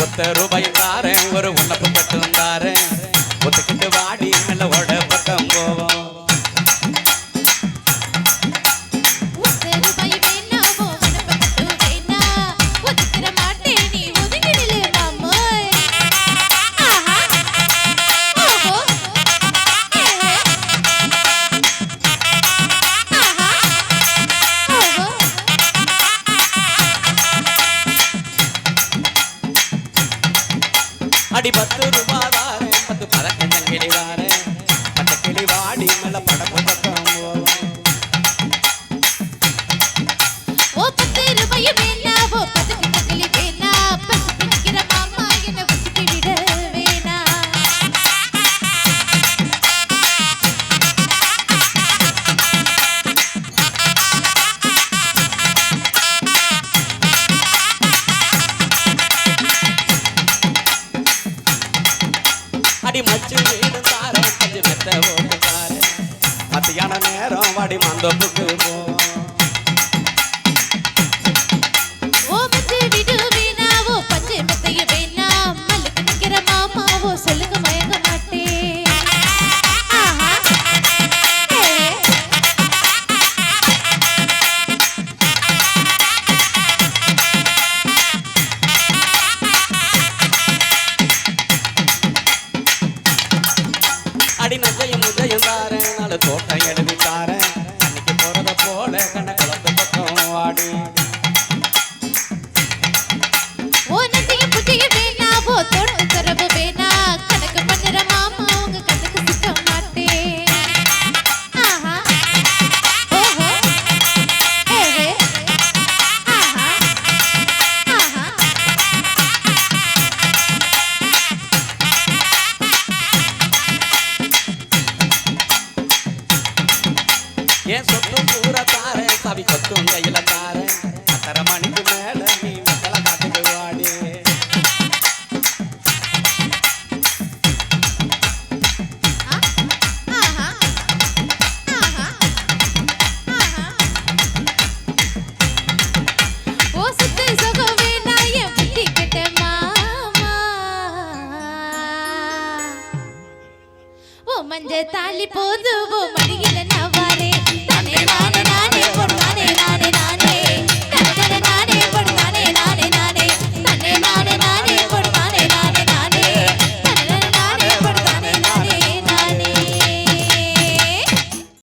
ஒத்த ரூபாய் தாரேன் ஒரு உணப்பு கட்டும் தாரேன். ஒத்துக்கிட்டு வாடி மேல ஓட அடி பத்து ரூபாதாரு பத்து பதக்கம் கிளி பத்து பட்ட மேல படப்பு அடி மச்சு வீடு தாரேன் கொஞ்சம் மெத்த ஓடு தாரேன் மத்தியான நேரம் வாடி மந்தப்புக்கு போவோம் ஓ ஏன் சொத்து பூரா தாரேன் சாவி கொத்தும் கையில தாரேன் அத்தரை மணிக்கு மேல நீ மக்களை காட்டுக்கு வாடி. மஞ்ச தாலி போது மடியில நான் நானே